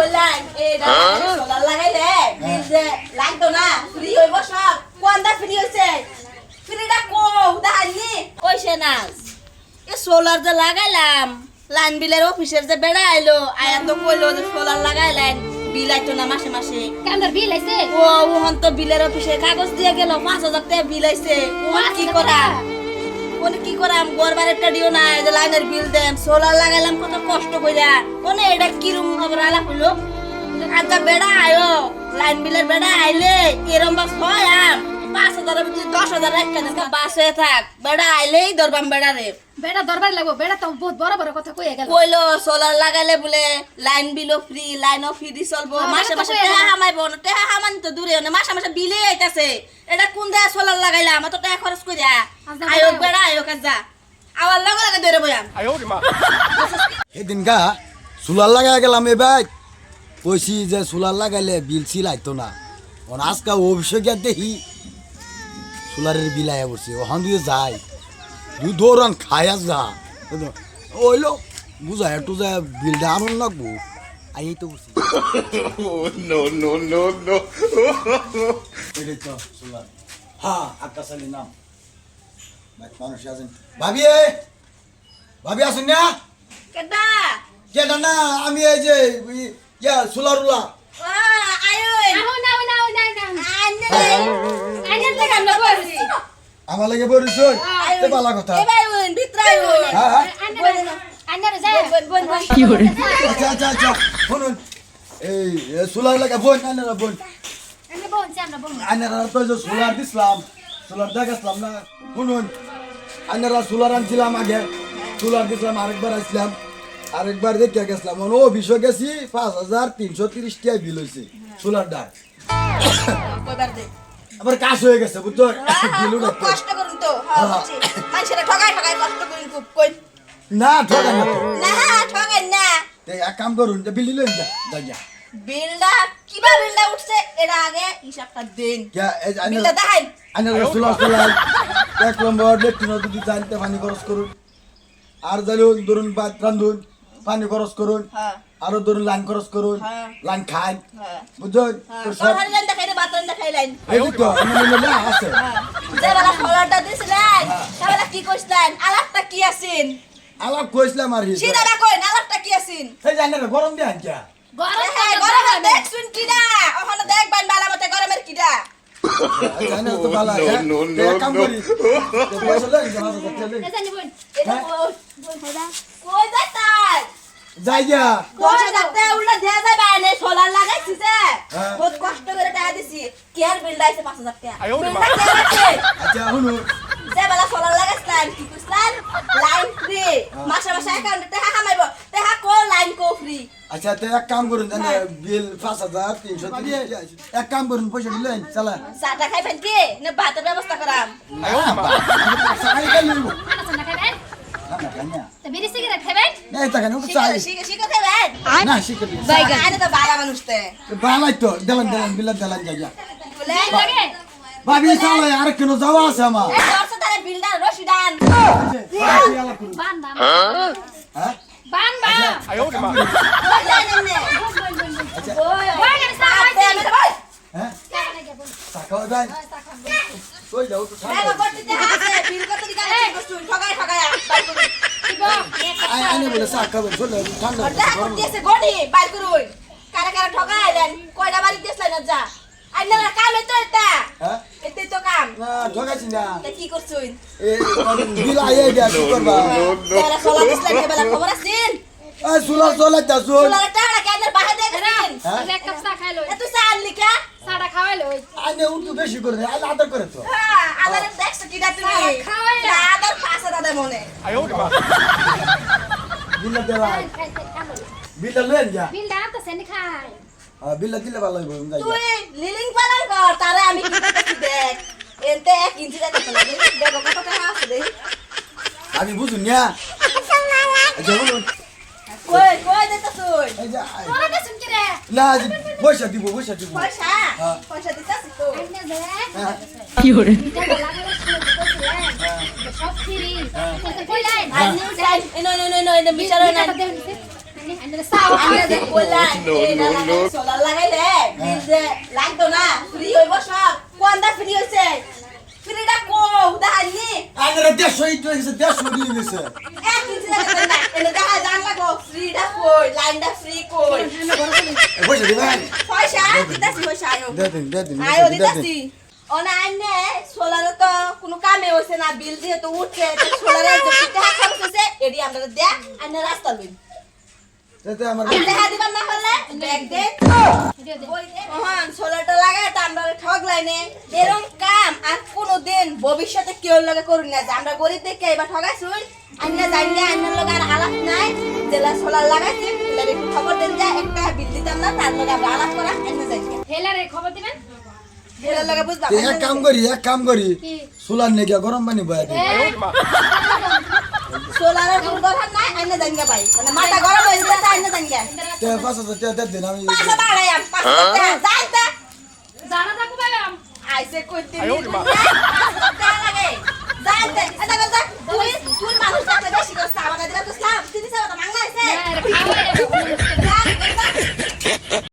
বললাম এটা সোলার লাগাইলে যে লাগতো না ফ্রি হইব সব। কোনটা ফ্রি হইছে? ফ্রিটা কো দাহানি কইছে না এ সোলার যে লাগাইলাম লাইন বিলের অফিসের যে বেড়া আইলো আয়া তো কইলো যে সোলার লাগাইলেন বিল আইতো না মাসে মাসে। কামদার বিল আইছে? ও ওহন তো বিলের অফিসে কাগজ দিয়ে গেল পাঁচ হাজার টাকা বিল আইছে। কি করাম কোন কি করাম? গরবার একটা দিও না যে লাইনের বিল দেন সোলার লাগাইলাম কত কষ্ট কইরা। কোনে এটা কিরম খবর আলা হইল আচ্ছা বেড়া আয়ো লাইন বিলের বেড়া আইলে এরম বাস হয় আর? পাঁচ হাজারের ভিতরে দশ হাজার একটা দিন বাস হয়ে থাক। বেড়া আইলেই দরবাম বেড়া রে। বেড়া দরবার লাগবো বেড়া তো বহুত বড় বড় কথা কইয়া গেল। কইলো সোলার লাগাইলে বলে লাইন বিলও ফ্রি লাইনও ফ্রি চলবো। হ্যাঁ, মাসে মাসে না। হামাইবো না টাকা হামান তো দূরে মাসে মাসে বিলে আইতাছে। এটা কোন দেয়া সোলার লাগাইলা? আমার তো টাকা খরচ কইরা আচ্ছা, আয়ো বেড়া আয়ো কাজা আবার লগে লগে ধরে বয়াম সেদিন গা সোলার লাগাই গেলাম এবার কইছি যে সোলার লাগাইলে বিল সিল আইতো না। অন আজকা অভিষেক গিয়া দেখি সোলারের বিল আয়া পড়ছে ওখান দিয়ে যাই দুই দৌড়ান খায়া যা ওইলো বুঝায় একটু যা বিলটা আনুন লাগবো আই তো Oh, no, no, no, no. এটাই তো সোলার হ্যাঁ আকাশ আলী নাম ভাই, মানুষ আছেন ভাবি এ? ভাবি আসুন না কেডা কেটা না আমি এই যে ইয়া সোলারুলা আমরা লাগে বলিস তে বালা কথা আচ্ছা আচ্ছা আচ্ছা শুনুন এই এ, সোলার লাগা বোন আনারা বোন আনারা তো যে সোলার দিছিলাম সোলার দেখাছিলাম না শুনুন আনারা সোলার আনছিলাম আগে সোলার দিছিলাম আরেকবার আসলাম আরেকবার দেখে গেছিলাম ও বিষয় গেছি পাঁচ হাজার তিনশো তিরিশ টাকা বিল হয়েছে সোলার ডাক আবার কাজ হয়ে গেছে বুঝছ বিল খুব কষ্ট করুন তো হ্যাঁ মানুষের ঠগাই ঠগাই কষ্ট করুন খুব কই না ঠকা না না না এক কাম করুন যে বিল লইন যা যা যা। বিলটা কিবা বিলটা উঠছে এটা আগে হিসাবটা দিন। বিলটা দেখাই। আইনারা সোলার সোলার এক নম্বর লেট্রিন যদি জানতে পানি খরচ করুন। আর জানুন ধরুন ভাত রান্ধুন পানি খরচ করুন। হ্যাঁ। আরও ধরুন লাইন খরচ করুন। হ্যাঁ। লাইন খান হ্যাঁ। বুঝছেন তো সব সরকারি দেখাই বাতন দেখাই লাইন। এই তো আমার মনে হয় আছে। যে বেলা ফলারটা দিছিলেন কি কইছিলেন কি আছেন আলাপ কইছিলাম আর হিসেবে। সিধা কইন আলাপটা কি আছেন এই জানেন গরম দিয়ে আনছা। গরম হ্যাঁ গরমে দেখছুন কিডা। ওখানে দেখবেন বালা মতে গরমের কিডা। জানেন তো No, হ্যাঁ? কাম করি। পয়সা জানা জানি বোন এটা হ্যাঁ? কই তাই যাই দশ হাজার উল্টা দেয়া না সোলার লাগাইছি যে। হ্যাঁ। বহুত কষ্ট করে টাকা দিছি। কেয়ার বিল দাইছে পাঁচ হাজার টাকা বিলটা কে রাখছে? আচ্ছা শুনুন যে বেলা সোলার লাগাইছিলেন কি মাসে মাসে অ্যাকাউন্টে টাকা কামাইবো টাকা কো লাইন কো ফ্রি আচ্ছা তো এক কাম করুন জানেন বিল পাঁচ হাজার তিনশো এক কাম করুন পয়সা দিলেন চালা। চাটা খাইবেন কি? না ভাতের ব্যবস্থা করাম। ভাবি চালে আর কেন যাওয়া আছে আমার। এই দর্শক তারে বিলটা রশি দান বান বান হ্যাঁ বান বান ওই লাইন এমনে ওই ওই আমি চা খাইছি। ভাই হ্যাঁ চা খাইছি বোন টাকাও দেন কই যাও তো দেখো করতে যে আছে বিল কত দিকে আছে বসুন ঠগাই ঠগাই বাই করুন আই আইনে বলে চা খাবেন চলে ঠান্ডা আর দেখো করতে আছে গডি বাই করুন কারা কারা ঠগাইলেন কয়টা বাড়ি দিছলেন না যা আইনারা কামে তো এটা কাম না ঠকাইছি না। তা কি করছুন? এ বিল আইয়ে গিয়া কি করবা? যারা সোলা দিছলেন হেবেলা খবর আছেন? এ সুলা সুলা যা সুল সোলা টাকা কেন বাহে দেখেন হ্যাঁ এক কাপ চা খাইলো এত চা আনলি কা? চাটা খাওয়াইলো আইনে উঠু বেশি করে দেয় আইনে আদর করে তো। হ্যাঁ আদার দেখছ কিটা তুমি? খাওয়াই না। আদার পাশে দাদা মনে। বিল্লা দেওয়া। বিল্লা লেন যা বিলটা তো সেনি খাই। হ্যাঁ বিল্লা দিলে ভালো হইব। তুই লিলিং পালন কর তারে আমি কি দেখ। এতে এক ইঞ্চি লাগে। দেখো কত টাকা আছে দেখ আমি বুঝুন না আচ্ছা বলুন। কই কই দিতে তুই? এই যে তোরা তো শুনছি রে? না পয়সা দিব পয়সা দিব। পয়সা? হ্যাঁ। পয়সা দিতেছি তো। দে। হ্যাঁ। লাগালে শুনে দিতেছিলেন সব ফ্রি। কই লাইন আর নিউ টাইম না No, এইটা no, লাগাই, no. solar লাগাইলে লাগতো না, free হইবো সব। কোনটা free হইছে? Free টা কও, দেখাইনি? আগে দেড়শো ইট হয়ে গেছে দেড়শো দিয়ে গেছে এক ইঞ্চি দেখাইতে না। এনে দেখা জান লাগো, free টা কই, line টা free কই। এ, পয়সা দিবেন পয়সা, দিতাছি পয়সা, আয়ো। দিতাছি। তো কোনো কামে হইছে না, bill যেহেতু উঠছে, তো solar যে টাকা খরচ হইছে, এডি আমরা দেয়া, আইনে রাস্তা লইন। এতে আমার দেখা দিবার না হলে, ব্যাগ দে, ওহন সোলারটা লাগায় তো আমরা ঠগলাই নে এরকম কাম আর কোনোদিন ভবিষ্যতে কেউ লগে করুন না। যে আমরা গরিব দেখে এবার ঠগাইছুই আইনা জানি আইনার লগে আর আলাপ নাই। জেলা সোলার লাগাইছি একটু খবর দেন যা একটা বিল দিতাম না তার লগে আমরা আলাপ করা আইনা যাই হেলারে খবর দিবেন? এলার লগে বুঝবা? এক কাম করি এক কাম করি সোলার নিয়ে গরম পানি বয়া দিই। সোলারের কোনো দরকার নাই আইনা জানি পাই। মানে মাথা গরম হয়ে যেতে আইনা জানি তে পাঁচ হাজার টাকা দে আমি পাঁচশো বাড়াই যাই তা জানা থাকো ভাই আইসে কইতে